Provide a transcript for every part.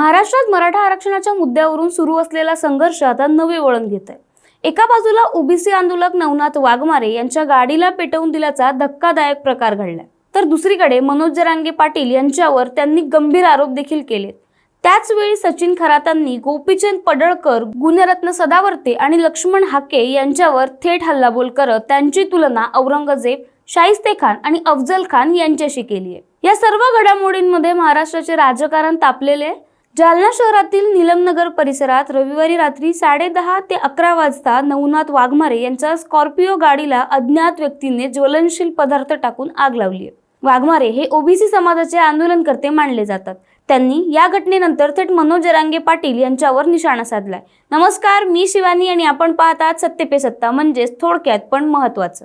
महाराष्ट्रात मराठा आरक्षणाच्या मुद्द्यावरून सुरू असलेला संघर्ष आता नवे वळण घेत आहे एका बाजूला ओबीसी आंदोलक नवनाथ वाघमारे यांच्या गाडीला पेटवून दिल्याचा धक्कादायक प्रकार घडलाय. तर दुसरीकडे मनोज जरांगे पाटील यांच्यावर त्यांनी गंभीर आरोप देखील केलेत. त्याचवेळी सचिन खरातांनी गोपीचंद पडळकर गुणरत्न सदावर्ते आणि लक्ष्मण हाके यांच्यावर थेट हल्लाबोल करत त्यांची तुलना औरंगजेब शाहिस्ते खान आणि अफजल खान यांच्याशी केली आहे या सर्व घडामोडींमध्ये महाराष्ट्राचे राजकारण तापलेले आहे. जालना शहरातील निलमनगर परिसरात रविवारी रात्री साडेदहा ते अकरा वाजता नवनाथ वाघमारे यांच्या स्कॉर्पिओ गाडीला अज्ञात व्यक्तीने ज्वलनशील पदार्थ टाकून आग लावली वाघमारे हे ओबीसी समाजाचे आंदोलनकर्ते मानले जातात. त्यांनी या घटनेनंतर थेट मनोज जरांगे पाटील यांच्यावर निशाणा साधलाय. नमस्कार मी शिवानी आणि आपण पाहतात सत्य पे सत्ता म्हणजेच थोडक्यात पण महत्वाचं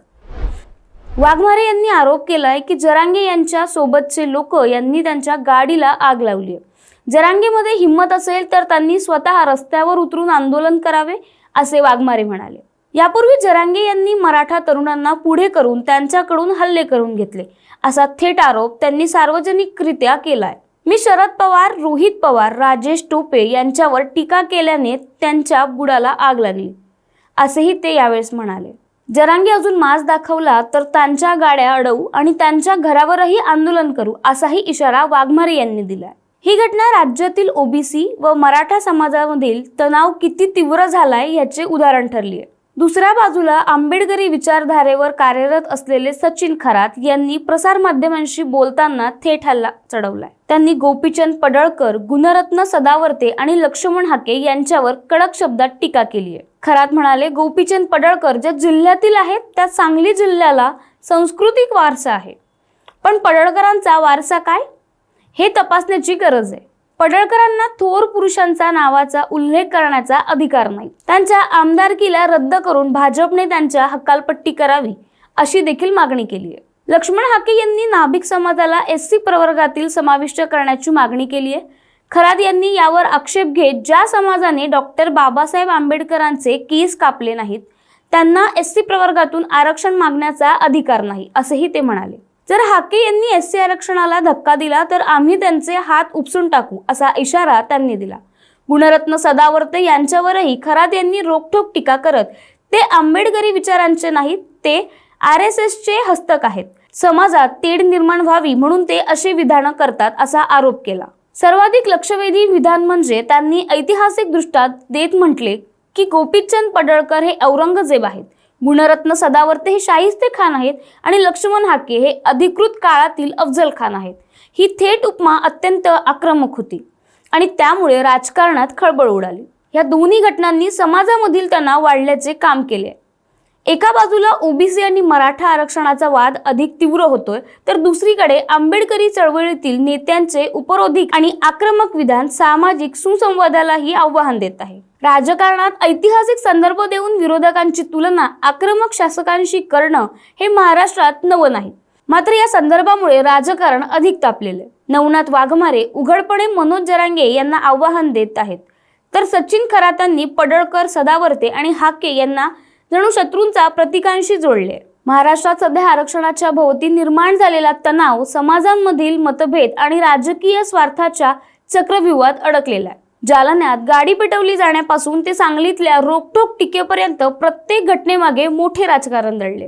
वाघमारे यांनी आरोप केलाय की जरांगे यांच्या सोबतचे लोक यांनी त्यांच्या गाडीला आग लावली आहे. जरांगेमध्ये हिंमत असेल तर त्यांनी स्वतः रस्त्यावर उतरून आंदोलन करावे असे वाघमारे म्हणाले. यापूर्वी जरांगे यांनी मराठा तरुणांना पुढे करून त्यांच्याकडून हल्ले करून घेतले. असा थेट आरोप त्यांनी सार्वजनिकरित्या केलाय. मी शरद पवार रोहित पवार राजेश टोपे यांच्यावर टीका केल्याने त्यांच्या बुडाला आग लागली असेही ते यावेळेस म्हणाले. जरांगी अजून मास दाखवला तर त्यांच्या गाड्या अडवू आणि त्यांच्या घरावरही आंदोलन करू असाही इशारा वाघमारे यांनी दिला ही घटना राज्यातील ओबीसी व मराठा समाजामधील तणाव किती तीव्र झालाय याचे उदाहरण ठरली आहे दुसऱ्या बाजूला आंबेडकरी विचारधारेवर कार्यरत असलेले सचिन खरात यांनी प्रसारमाध्यमांशी बोलताना थेट हल्ला चढवलाय. त्यांनी गोपीचंद पडळकर गुणरत्न सदावर्ते आणि लक्ष्मण हाके यांच्यावर कडक शब्दात टीका केली आहे. खरात म्हणाले गोपीचंद पडळकर ज्या जिल्ह्यातील आहेत त्या सांगली जिल्ह्याला सांस्कृतिक वारसा आहे. पण पडळकरांचा वारसा काय? हे तपासण्याची गरज आहे. पडळकरांना थोर पुरुषांचा नावाचा उल्लेख करण्याचा अधिकार नाही. त्यांच्या आमदारकीला रद्द करून भाजपने त्यांच्या हकालपट्टी करावी अशी देखील मागणी केली आहे. लक्ष्मण हाके यांनी नाभिक समाजाला एस सी प्रवर्गातील समाविष्ट करण्याची मागणी केली आहे. खराद यांनी यावर आक्षेप घेत ज्या समाजाने डॉक्टर बाबासाहेब आंबेडकरांचे केस कापले नाहीत त्यांना एस सी प्रवर्गातून आरक्षण मागण्याचा अधिकार नाही असेही ते म्हणाले. जर हाके यांनी एस सी आरक्षणाला धक्का दिला तर आम्ही त्यांचे हात उपसून टाकू असा इशारा त्यांनी दिला. गुणरत्न सदावर्ते यांच्यावरही खरात यांनी रोखठोक टीका करत ते आंबेडकरी विचारांचे नाहीत ते आर एस एसचे हस्तक आहेत. समाजात तेढ निर्माण व्हावी म्हणून ते असे विधानं करतात असा आरोप केला. सर्वाधिक लक्षवेधी विधान म्हणजे त्यांनी ऐतिहासिक दृष्ट्या देत म्हटले की गोपीचंद पडळकर हे औरंगजेब आहेत. गुणरत्न सदावर्ते हे शाहिस्ते खान आहेत आणि लक्ष्मण हाके हे अधिकृत काळातील अफजल खान आहेत. ही थेट उपमा अत्यंत आक्रमक होती आणि त्यामुळे राजकारणात खळबळ उडाली. या दोन्ही घटनांनी समाजामधील तणाव वाढल्याचे काम केले एका बाजूला ओबीसी आणि मराठा आरक्षणाचा वाद अधिक तीव्र होतोय तर दुसरीकडे आंबेडकरी चळवळीतील नेत्यांचे उपरोधिक आणि आक्रमक विधान सामाजिक सुसंवादालाही आव्हान देत आहे. राजकारणात ऐतिहासिक संदर्भ देऊन विरोधकांची तुलना आक्रमक शासकांशी करणं हे महाराष्ट्रात नवं नाही. मात्र या संदर्भामुळे राजकारण अधिक तापलेले नवनाथ वाघमारे उघडपणे मनोज जरांगे यांना आव्हान देत आहेत. तर सचिन खरातांनी पडळकर सदावर्ते आणि हाके यांना जणू शत्रूंचा प्रतीकांशी जोडले. महाराष्ट्रात सध्या आरक्षणाच्या भोवती निर्माण झालेला तणाव समाजांमधील मतभेद आणि राजकीय स्वार्थाच्या चक्रव्यूहात अडकलेला आहे. जालन्यात गाडी पेटवली जाण्यापासून ते सांगलीतल्या रोकटोक टीकेपर्यंत प्रत्येक घटनेमागे मोठे राजकारण दडले.